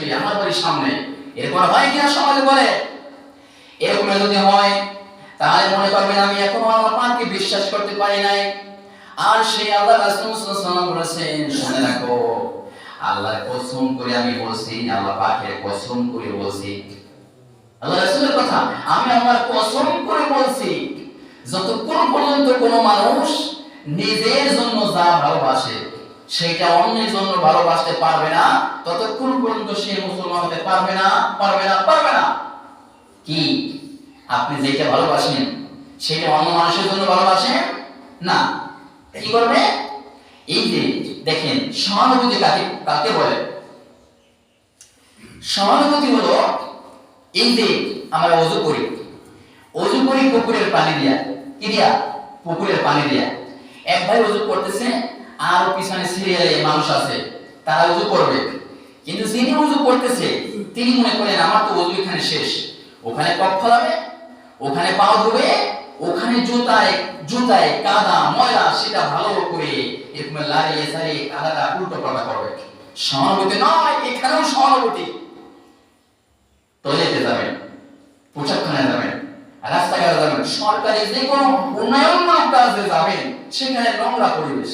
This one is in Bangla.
আসবে আমার বাড়ির সামনে। এরপর হয় কিনা সমাজে বলে? এরকম যদি হয়, তাহলে মনে করবেন আমি এখনও আমার পাকে বিশ্বাস করতে পারি নাই। আর সেই আল্লাহ শুনে রাখো, আল্লাহর কসম করে আমি বলছি, আল্লাহ কসম করে বলছি। আল্লাহ কথা, আমি আমার কসম করে বলছি, যতক্ষণ পর্যন্ত কোনো মানুষ নিজের জন্য যা ভালোবাসে সেটা অন্যের জন্য ভালোবাসতে পারবে না, ততক্ষণ পর্যন্ত সে মুসলমান হতে পারবে না পারবে না পারবে না। কি? আপনি যেটা ভালোবাসেন, সেটা অন্য মানুষের জন্য ভালোবাসেন? না। কি করবে? এই যে, দেখেন, সহানুভূতি কাকে কাকে বলে? সহানুভূতি হলো, এই যে, আমরা অজু করি। অজু করি পুকুরের পানি দিয়া। কি দিয়া? পুকুরের পানি দিয়া। এক ভাই অজু করতেছে আর পিছনে সিরিয়ালে মানুষ আছে, তারা অজু করবে। কিন্তু যিনি অজু করতেছে, তিনি মনে করেন, আমার তো অজু এখানে শেষ। ওখানে কপ ফলাবে, ওখানে পাও ধুবে, ওখানে জুতায় জুতায় কাদা, ময়লা, সেটা ভালো করে এরকম লাড়িয়ে সারিয়ে কাদাটা উল্টো পাল্টা করবে। সহানুভূতি নয়, এখানেও সহানুভূতি। টয়লেটে যাবেন পোশাকখানায় যাবেন, রাস্তাঘাটে যাবেন, সরকারি যে কোনো উন্নয়নমূলক কাজে যাবেন, সেখানে নোংরা পরিবেশ।